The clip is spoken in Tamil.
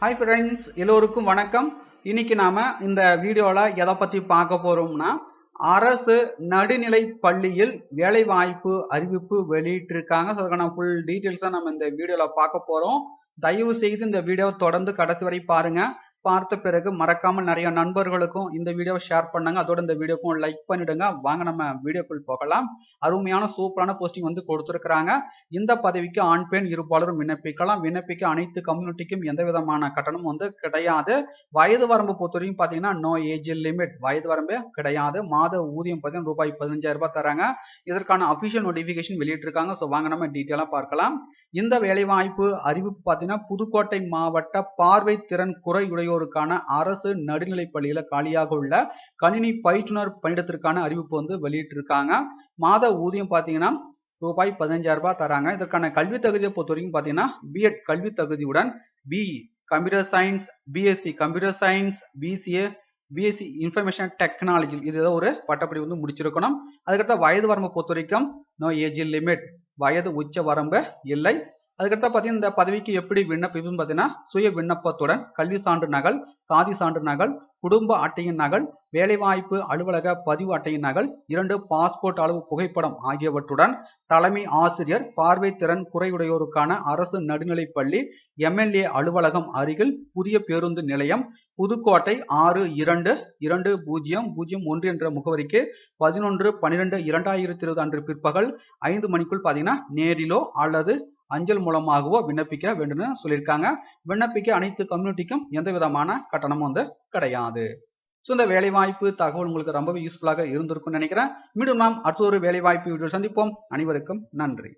ஹாய் ஃப்ரெண்ட்ஸ் எல்லோருக்கும் வணக்கம். இன்னைக்கு நாம இந்த வீடியோவில் எதை பற்றி பார்க்க போறோம்னா அரசு நடுநிலை பள்ளியில் வேலைவாய்ப்பு அறிவிப்பு வெளியிட்டிருக்காங்க. ஸோ அதுக்கான ஃபுல் டீட்டெயில்ஸாக நம்ம இந்த வீடியோவில் பார்க்க போகிறோம் தயவு செய்து இந்த வீடியோவை தொடர்ந்து கடைசி வரை பாருங்கள் பார்த்த பிறகு மறக்காமல் நிறைய நண்பர்களுக்கும் இந்த வீடியோவை ஷேர் பண்ணுங்க. அதோட இந்த வீடியோக்கும் லைக் பண்ணிடுங்க. வாங்க நம்ம வீடியோக்குள் போகலாம். அருமையான சூப்பரான போஸ்டிங் வந்து கொடுத்துருக்குறாங்க. இந்த பதவிக்கு ஆண் பெண் இருப்பாளரும் விண்ணப்பிக்கலாம். விண்ணப்பிக்க அனைத்து கம்யூனிட்டிக்கும் எந்த விதமான கட்டணமும் வந்து கிடையாது. வயது வரம்பு பொறுத்தவரைக்கும் பார்த்தீங்கன்னா நோ ஏஜ் லிமிட் வயது வரம்பே கிடையாது. மாத ஊதியம் பார்த்தீங்கன்னா ரூபாய் பதினஞ்சாயிரம் ரூபாய் தராங்க. இதற்கான அஃபிஷியல் நோட்டிஃபிகேஷன் வெளியிட்டிருக்காங்க. ஸோ வாங்க நம்ம டீட்டெயிலாக பார்க்கலாம். இந்த வேலைவாய்ப்பு அறிவிப்பு பார்த்தீங்கன்னா புதுக்கோட்டை மாவட்ட பார்வை திறன் குறையுடையோருக்கான அரசு நடுநிலைப் பள்ளியில காலியாக உள்ள கணினி பயிற்றுனர் பணியிடத்திற்கான அறிவிப்பு வந்து வெளியிட்டிருக்காங்க. மாத ஊதியம் பார்த்தீங்கன்னா ரூபாய் பதினஞ்சாயிரம் ரூபாய் தராங்க. இதற்கான கல்வி தகுதியை பொறுத்த வரைக்கும் பார்த்தீங்கன்னா பிஎட் கல்வி தகுதியுடன் BE computer science BSc computer science BCA BSc information technology இது ஏதோ ஒரு பட்டப்படி வந்து முடிச்சிருக்கணும். அதுக்கடுத்த வயது வரம்பை பொறுத்த வரைக்கும் நோ ஏஜ் லிமிட் வயது உச்ச வரம்பு இல்லை. அதுக்கடுத்து பார்த்தீங்கன்னா இந்த பதவிக்கு எப்படி விண்ணப்பிப்புன்னு பார்த்தீங்கன்னா சுய விண்ணப்பத்துடன் கல்வி சான்று நகல் சாதி சான்று நகல் குடும்ப அட்டையின் நகல் வேலைவாய்ப்பு அலுவலக பதிவு அட்டையின் நகல் இரண்டு பாஸ்போர்ட் அளவு புகைப்படம் ஆகியவற்றுடன் தலைமை ஆசிரியர் பார்வை திறன் குறையுடையோருக்கான அரசு நடுநிலைப்பள்ளி எம்எல்ஏ அலுவலகம் அருகில் புதிய பேருந்து நிலையம் புதுக்கோட்டை ஆறு இரண்டு இரண்டு பூஜ்ஜியம் பூஜ்ஜியம் ஒன்று என்ற முகவரிக்கு பதினொன்று பன்னிரெண்டு இரண்டாயிரத்தி இருபது அன்று பிற்பகல் ஐந்து மணிக்குள் பார்த்தீங்கன்னா நேரிலோ அல்லது அஞ்சல் மூலமாகவோ விண்ணப்பிக்க வேண்டும்னு சொல்லியிருக்காங்க. விண்ணப்பிக்க அனைத்து கம்யூனிட்டிக்கும் எந்த விதமான கட்டணமும் வந்து கிடையாது. ஸோ இந்த வேலைவாய்ப்பு தகவல் உங்களுக்கு ரொம்பவே யூஸ்ஃபுல்லாக இருந்திருக்கும்னு நினைக்கிறேன். மீண்டும் நாம் அடுத்த ஒரு வேலைவாய்ப்பு வீடியோ சந்திப்போம். அனைவருக்கும் நன்றி.